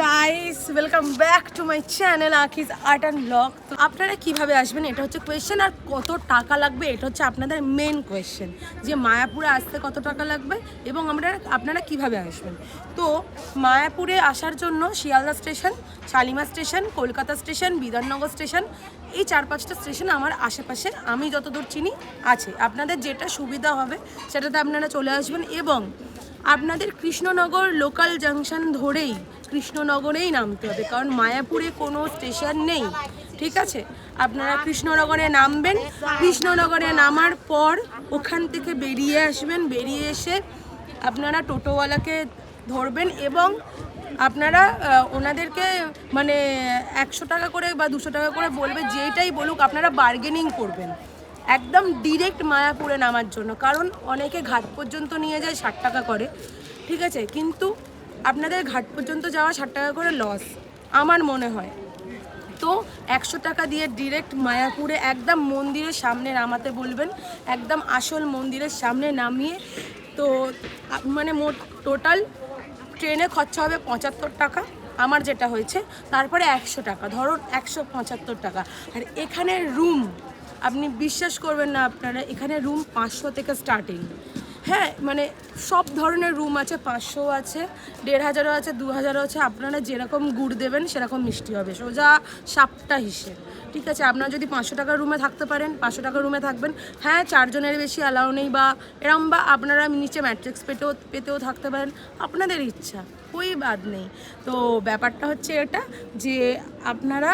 Guys welcome back to my channel Akis art and vlog তো আপনারা কীভাবে আসবেন? এটা হচ্ছে কোয়েশ্চেন আর কত টাকা লাগবে? এটা হচ্ছে আপনাদের মেন কোয়েশ্চেন যে মায়াপুরে আসতে কত টাকা লাগবে এবং আমরা আপনারা কীভাবে আসবেন? তো মায়াপুরে আসার জন্য Sealdah station Shalimar station, Kolkata station, Bidhannagar station, এই চার পাঁচটা স্টেশন আমার আশেপাশে আমি যতদূর চিনি আছে। আপনাদের যেটা সুবিধা হবে, সেটাতে আপনারা চলে আসবেন এবং আপনাদের কৃষ্ণনগর লোকাল জাংশন ধরেই কৃষ্ণনগরেই নামতে হবে, কারণ মায়াপুরে কোনো স্টেশন নেই, ঠিক আছে? আপনারা কৃষ্ণনগরে নামবেন, কৃষ্ণনগরে নামার পর ওখান থেকে বেরিয়ে আসবেন, বেরিয়ে এসে আপনারা টোটোওয়ালাকে ধরবেন এবং আপনারা ওনাদেরকে মানে একশো টাকা করে বা দুশো টাকা করে বলবে যেটাই বলুক, আপনারা বার্গেনিং করবেন। একদম ডিরেক্ট মায়াপুরে নামার জন্য। কারণ অনেকে ঘাট পর্যন্ত নিয়ে যায় ষাট টাকা করে, ঠিক আছে? কিন্তু আপনাদের ঘাট পর্যন্ত যাওয়া ষাট টাকা করে লস আমার মনে হয়। তো একশো টাকা দিয়ে ডিরেক্ট মায়াপুরে একদম মন্দিরের সামনে নামাতে বলবেন, একদম আসল মন্দিরের সামনে নামিয়ে, তো মানে মোট টোটাল ট্রেনে খরচা হবে পঁচাত্তর টাকা, আমার যেটা হয়েছে। তারপরে একশো টাকা, ধরুন একশো পঁচাত্তর টাকা। আর এখানে রুম আপনি বিশ্বাস করবেন না আপনারা, এখানে রুম পাঁচশো থেকে স্টার্টিং হ্যাঁ মানে সব ধরনের রুম আছে, পাঁচশো আছে, দেড় হাজারও আছে, দু হাজারও আছে, আপনারা যেরকম গুড় দেবেন, সেরকম মিষ্টি হবে, সোজা সাপটা হিসেব। ঠিক আছে, আপনারা যদি পাঁচশো টাকার রুমে থাকতে পারেন, পাঁচশো টাকার রুমে থাকবেন। হ্যাঁ চারজনের বেশি অ্যালাউ নেই বা এরম বা আপনারা নিচে ম্যাট্রিক্স পেতেও পেতেও থাকতে পারেন, আপনাদের ইচ্ছা, ওই বাদ নেই। তো ব্যাপারটা হচ্ছে এটা যে আপনারা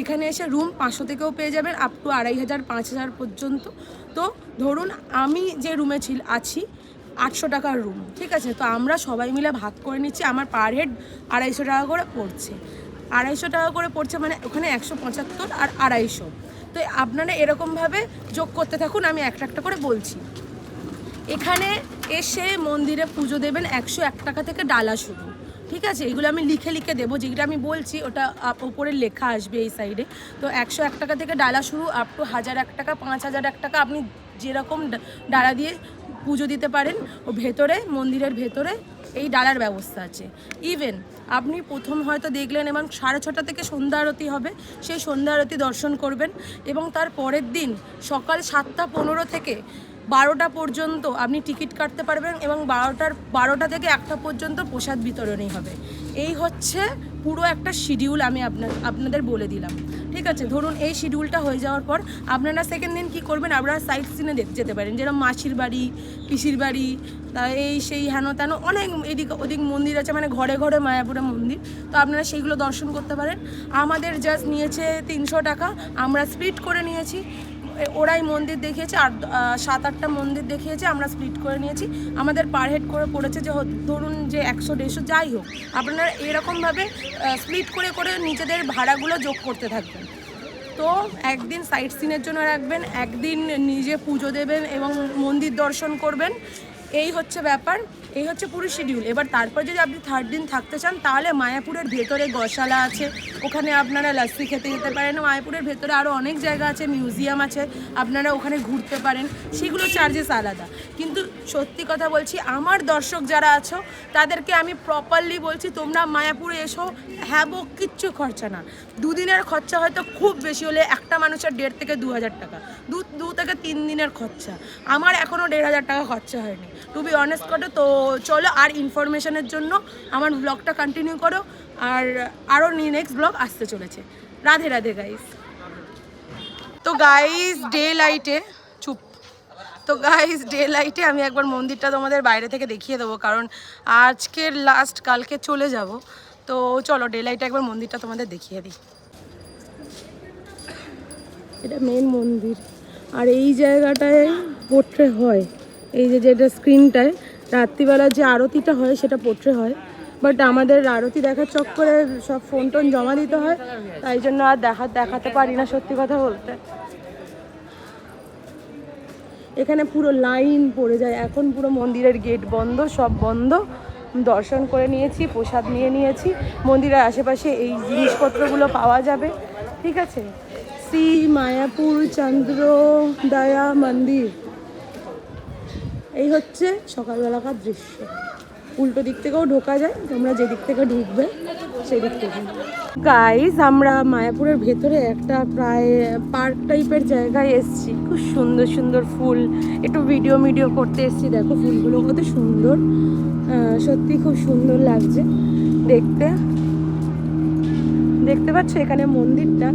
এখানে এসে রুম পাঁচশো থেকেও পেয়ে যাবেন আপ টু আড়াই হাজার, পাঁচ হাজার পর্যন্ত। তো ধরুন আমি যে রুমে ছিল আছি, আটশো টাকার রুম ঠিক আছে? তো আমরা সবাই মিলে ভাগ করে নিচ্ছি, আমার পার হেড আড়াইশো টাকা করে পড়ছে। আড়াইশো টাকা করে পড়ছে মানে ওখানে একশো পঁচাত্তর আর আড়াইশো। তো আপনারা এরকমভাবে যোগ করতে থাকুন, আমি একটা একটা করে বলছি। এখানে এসে মন্দিরে পুজো দেবেন একশো এক টাকা থেকে ডালা শুরু। ঠিক আছে, এগুলো আমি লিখে লিখে দেবো, যেগুলো আমি বলছি, ওটা ওপরে লেখা আসবে এই সাইডে তো একশো এক টাকা থেকে ডালা শুরু আপ টু হাজার এক টাকা, পাঁচ হাজার এক টাকা, আপনি যেরকম ডালা দিয়ে পুজো দিতে পারেন, ও ভেতরে, মন্দিরের ভেতরে, এই ডালার ব্যবস্থা আছে। ইভেন আপনি প্রথম হয়তো দেখলেন এবং সাড়ে ছটা থেকে সন্ধ্যা আরতি হবে, সেই সন্ধ্যা আরতি দর্শন করবেন এবং তার পরের দিন সকাল সাতটা পনেরো থেকে বারোটা পর্যন্ত আপনি টিকিট কাটতে পারবেন এবং বারোটার, বারোটা থেকে একটা পর্যন্ত প্রসাদ বিতরণই হবে। এই হচ্ছে পুরো একটা শিডিউল আমি আপনার, আপনাদের বলে দিলাম। ঠিক আছে? ধরুন এই শিডিউলটা হয়ে যাওয়ার পর আপনারা সেকেন্ড দিন কী করবেন? আপনারা সাইট সিনে দেখতে যেতে পারেন। যেরকম মাসির বাড়ি, পিসির বাড়ি, তা এই সেই হেন তেন অনেক এদিক ওদিক মন্দির আছে মানে ঘরে ঘরে মায়াপুরে মন্দির। তো আপনারা সেইগুলো দর্শন করতে পারেন। আমাদের জাস্ট নিয়েছে তিনশো টাকা। আমরা স্প্লিট করে নিয়েছি। ওরাই মন্দির দেখিয়েছে আর সাত আটটা মন্দির দেখিয়েছে, আমরা স্প্লিট করে নিয়েছি। আমাদের পার হেড করে পড়েছে যে ধরুন যে একশো দেড়শো যাই হোক, আপনারা এরকমভাবে স্প্লিট করে করে নিজেদের ভাড়াগুলো যোগ করতে থাকবেন। তো একদিন সাইট সিনের জন্য রাখবেন, একদিন নিজে পুজো দেবেন এবং মন্দির দর্শন করবেন। এই হচ্ছে ব্যাপার। এই হচ্ছে পুরো শিডিউল এবার তারপর যদি আপনি থার্ড দিন থাকতে চান, তাহলে মায়াপুরের ভেতরে গশালা আছে। ওখানে আপনারা লাস্সি খেতে যেতে পারেন। মায়াপুরের ভেতরে আরও অনেক জায়গা আছে মিউজিয়াম আছে। আপনারা ওখানে ঘুরতে পারেন। সেগুলো চার্জেস আলাদা। কিন্তু সত্যি কথা বলছি, আমার দর্শক যারা আছো, তাদেরকে আমি প্রপারলি বলছি, তোমরা মায়াপুরে এসো। হ্যাঁ বো কিচ্ছু খরচা না। দুদিনের খরচা হয়তো খুব বেশি হলে একটা মানুষের দেড় থেকে দু হাজার টাকা। দু দু থেকে তিন দিনের খরচা। আমার এখনও দেড় হাজার টাকা খরচা হয়নি। টু বি অনেস্ট করো তো চলো আর ইনফরমেশনের জন্য আমার ব্লগটা কন্টিনিউ করো। আর আরও নেক্সট ব্লগ আসতে চলেছে। রাধে রাধে গাইস তো গাইস ডে লাইটে চুপ। তো গাইস ডে লাইটে আমি একবার মন্দিরটা তোমাদের বাইরে থেকে দেখিয়ে দেবো, কারণ আজকের লাস্ট কালকে চলে যাব। তো চলো ডে লাইটে একবার মন্দিরটা তোমাদের দেখিয়ে দিই। এটা মেন মন্দির। আর এই জায়গাটায় পোট্রে হয়। এই যে যেটা স্ক্রিনটায় রাত্রিবেলা যে আরতিটা হয়, সেটা পোট্রে হয়। বাট আমাদের আরতি দেখার চক্করে সব ফোন টোন জমা দিতে হয়। তাই জন্য আর দেখা দেখাতে পারি না, সত্যি কথা বলতে। এখানে পুরো লাইন পড়ে যায়। এখন পুরো মন্দিরের গেট বন্ধ, সব বন্ধ। দর্শন করে নিয়েছি, প্রসাদ নিয়ে নিয়েছি। মন্দিরের আশেপাশে এই জিনিসপত্রগুলো পাওয়া যাবে। ঠিক আছে? শ্রী মায়াপুর চন্দ্র দয়া মন্দির। এই হচ্ছে সকালবেলাকার দৃশ্য। উল্টো দিক থেকেও ঢোকা যায়, তোমরা যে দিক থেকে ঢুকবে সেদিক থেকে। গাইজ আমরা মায়াপুরের ভেতরে একটা প্রায় পার্ক টাইপের জায়গায় এসেছি। খুব সুন্দর সুন্দর ফুল। একটু ভিডিও ভিডিও করতে এসেছি। দেখো ফুলগুলো কত সুন্দর। সত্যি খুব সুন্দর লাগছে। দেখতে। দেখতে পাচ্ছ এখানে মন্দিরটা।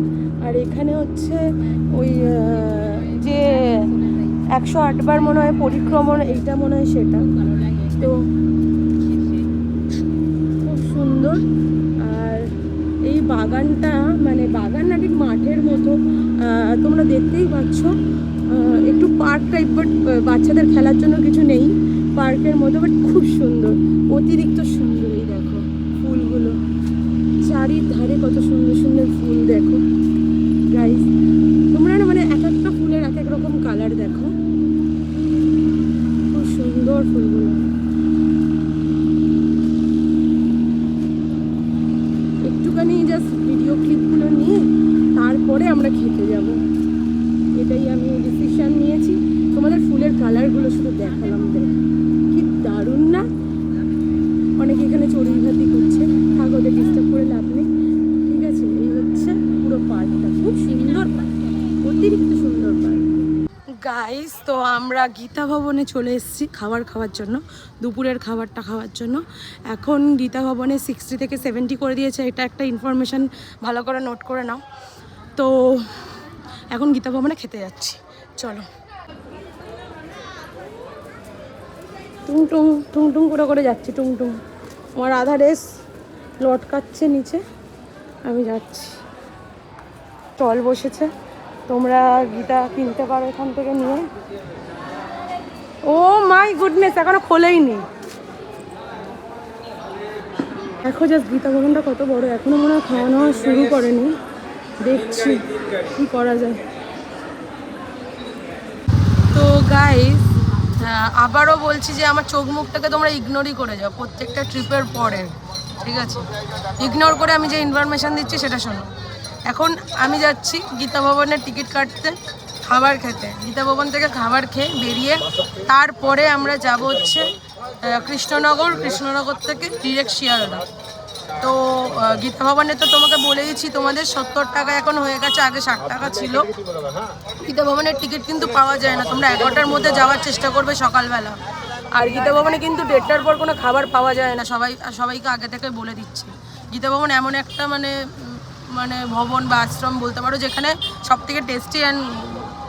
আর এখানে হচ্ছে ওই যে একশো আটবার মনে হয় পরিক্রমণ, এইটা মনে হয় সেটা। তো খুব সুন্দর। আর এই বাগানটা মানে বাগান না ঠিক মাঠের মতো তোমরা দেখতেই পাচ্ছ। একটু পার্ক টাইপ বাট বাচ্চাদের খেলার জন্য কিছু নেই। পার্কের মতো বাট খুব সুন্দর। অতিরিক্ত সুন্দর এই দেখো ফুলগুলো। চারিধারে কত সুন্দর। তারপরে আমরা খেতে যাব। এটাই আমি ডিসিশন নিয়েছি। তোমাদের ফুলের কালারগুলো শুধু দেখালাম দেখ। কি দারুণ না? অনেকে এখানে চড়ুইভাতি করছে। থাক, ওদের ডিস্টার্ব করে লাভ নেই। ঠিক আছে, এই হচ্ছে পুরো পার্কটা খুব সুন্দর পার্ক অতিরিক্ত সুন্দর পার্ক গাইস তো আমরা গীতা ভবনে চলে এসেছি খাবার খাওয়ার জন্য, দুপুরের খাবারটা খাওয়ার জন্য। এখন গীতা ভবনে সিক্সটি থেকে সেভেন্টি করে দিয়েছে। এটা একটা ইনফরমেশান ভালো করে নোট করে নাও। তো এখন গীতা ভবনে খেতে যাচ্ছি। চলো। টুং টুং টুং টুং করে করে যাচ্ছি, টুং টুং। আমার আধা রেস লটকাচ্ছে নিচে। আমি যাচ্ছি। স্টল বসেছে। তোমরা গীতা কিনতে পারো এখান থেকে নিয়ে। ও মাই গুডনেস, এখনও খোলেইনি। দেখো জাস্ট গীতা ভবনটা কত বড়, এখনও মনে হয় খাওয়া দাওয়া শুরু করেনি। দেখছি কি করা যায়। তো গাইস আবারও বলছি যে আমার চোখ মুখটাকে তোমরা ইগনোরই করে যাও, প্রত্যেকটা ট্রিপের পরে, ঠিক আছে? ইগনোর করে আমি যে ইনফরমেশান দিচ্ছি সেটা শোনো। এখন আমি যাচ্ছি গীতা ভবনের টিকিট কাটতে, খাবার খেতে। গীতা ভবন থেকে খাবার খেয়ে বেরিয়ে তারপরে আমরা যাব হচ্ছে কৃষ্ণনগর কৃষ্ণনগর থেকে ডিরেক্ট শিয়ালদা। তো গীতা ভবনে তো তোমাকে বলেইছি, তোমাদের সত্তর টাকা এখন হয়ে গেছে, আগে ষাট টাকা ছিল। গীতা ভবনের টিকিট কিন্তু পাওয়া যায় না, তোমরা এগারোটার মধ্যে যাওয়ার চেষ্টা করবে সকালবেলা। আর গীতা ভবনে কিন্তু দেড়টার পর কোনো খাবার পাওয়া যায় না, সবাই, সবাইকে আগে থেকে বলে দিচ্ছি। গীতা ভবন এমন একটা মানে মানে ভবন বা আশ্রম বলতে পারো, যেখানে সব থেকে টেস্টি অ্যান্ড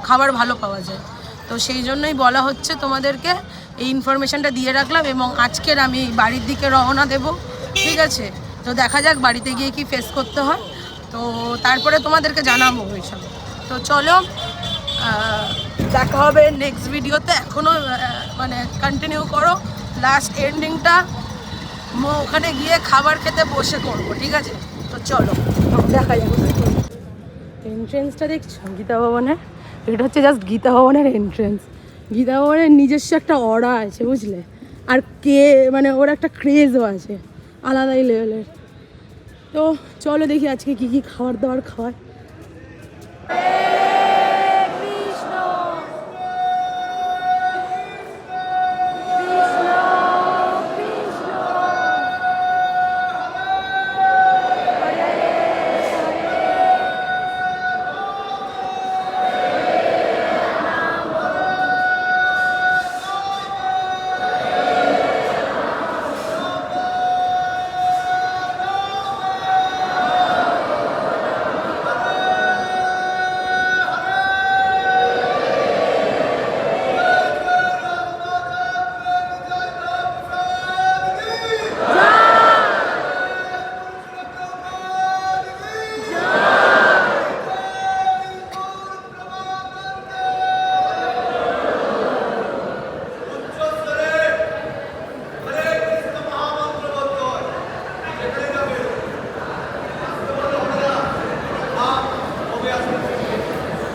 খাবার ভালো পাওয়া যায়। তো সেই জন্যই বলা হচ্ছে তোমাদেরকে এই ইনফরমেশনটা দিয়ে রাখলাম এবং আজকের আমি বাড়ির দিকে রওনা দেব, ঠিক আছে? তো দেখা যাক বাড়িতে গিয়ে কি ফেস করতে হয়। তো তারপরে তোমাদেরকে জানাব ওইসব তো চলো দেখা হবে নেক্সট ভিডিওতে এখনও মানে কন্টিনিউ করো। লাস্ট এন্ডিংটা ওখানে গিয়ে খাবার খেতে বসে করব, ঠিক আছে? তো চলো, দেখা যাবে এন্ট্রেন্সটা দেখছ? গীতা ভবনের? এটা হচ্ছে জাস্ট গীতা ভবনের এন্ট্রেন্স গীতা ভবনের নিজস্ব একটা অরা আছে, বুঝলে? আর কে মানে ওর একটা ক্রেজও আছে। আলাদাই লেভেলের। তো চলো দেখি আজকে কি কি খাবার দাবার খাওয়ায়।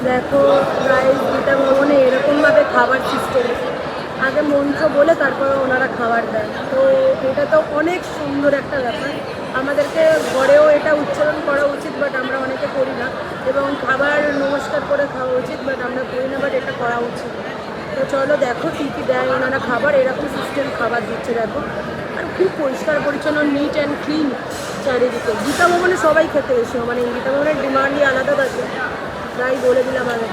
দেখো রাইস গীতা ভবনে এরকমভাবে খাবার সিস্টেম আগে মন্ত্র বলে তারপর ওনারা খাবার দেন তো এটা তো অনেক সুন্দর একটা ব্যাপার। আমাদেরকে ঘরেও এটা উচ্চারণ করা উচিত বাট আমরা অনেকে করি না। এবং খাবার নমস্কার করে খাওয়া উচিত বাট আমরা করি না বাট এটা করা উচিত। তো চলো দেখো কী কী দেয় ওনারা খাবার। এরকম সিস্টেম খাবার দিচ্ছে, দেখো। আর খুব পরিষ্কার, পরিচ্ছন্ন নিট অ্যান্ড ক্লিন চারিদিকে। গীতা ভবনে সবাই খেতে এসো। মানে গীতা ভবনের ডিমান্ডই আলাদা থাকে। তাই বলে দিলাম আগে।